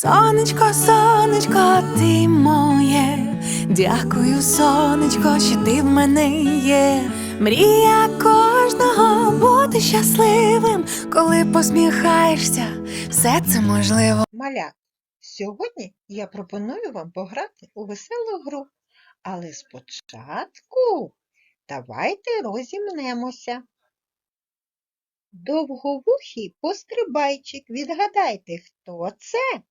Сонечко, сонечко, ти моє. Дякую, сонечко, що ти в мене є. Мрія кожного бути щасливим, коли посміхаєшся, все це можливо. Малят, сьогодні я пропоную вам пограти у веселу гру. Але спочатку давайте розімнемося. Довговухий пострибайчик. Відгадайте, хто це?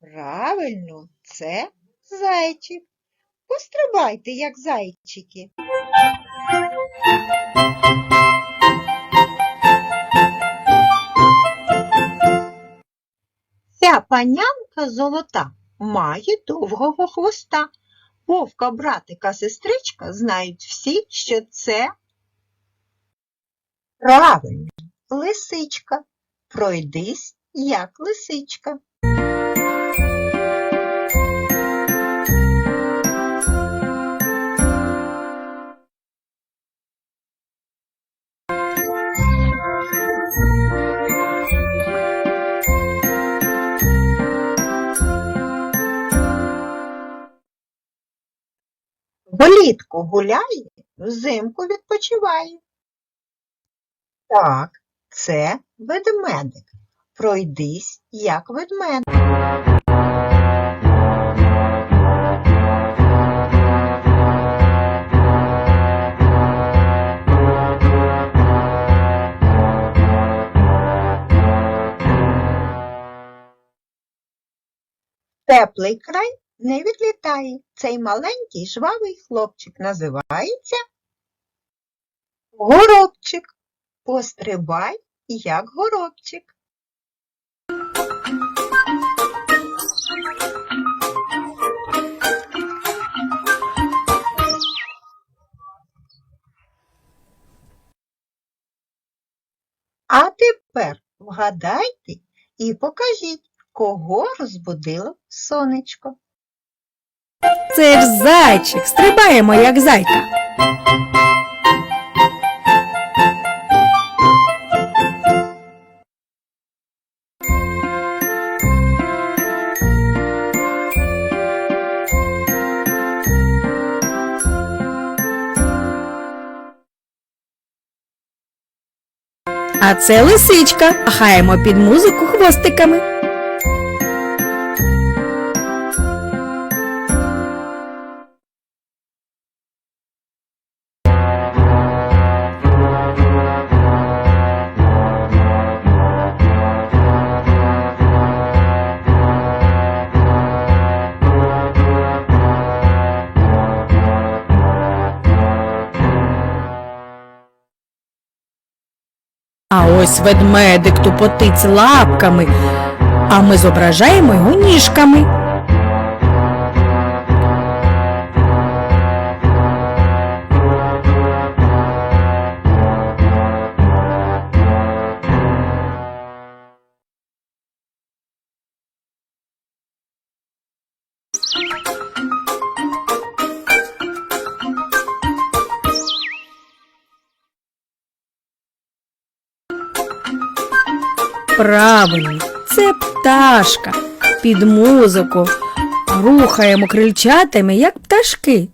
Правильно, це зайчик. Пострибайте, як зайчики. Ця панянка золота має довгого хвоста. Вовка, братика, сестричка знають всі, що це правильно, лисичка. Пройдись, як лисичка. Влітку гуляє, взимку відпочиває. Так, це ведмедик. Пройдись, як ведмедик. Теплий край не відлітає. Цей маленький жвавий хлопчик називається горобчик. Пострибай, як горобчик. А тепер вгадайте і покажіть, кого розбудило сонечко. Це ж зайчик, стрибаємо, як зайка. А це лисичка, махаємо під музику хвостиками. А ось ведмедик тупотить лапками, а ми зображаємо його ніжками. Правильно, це пташка. Під музику рухаємо крильчатами, як пташки.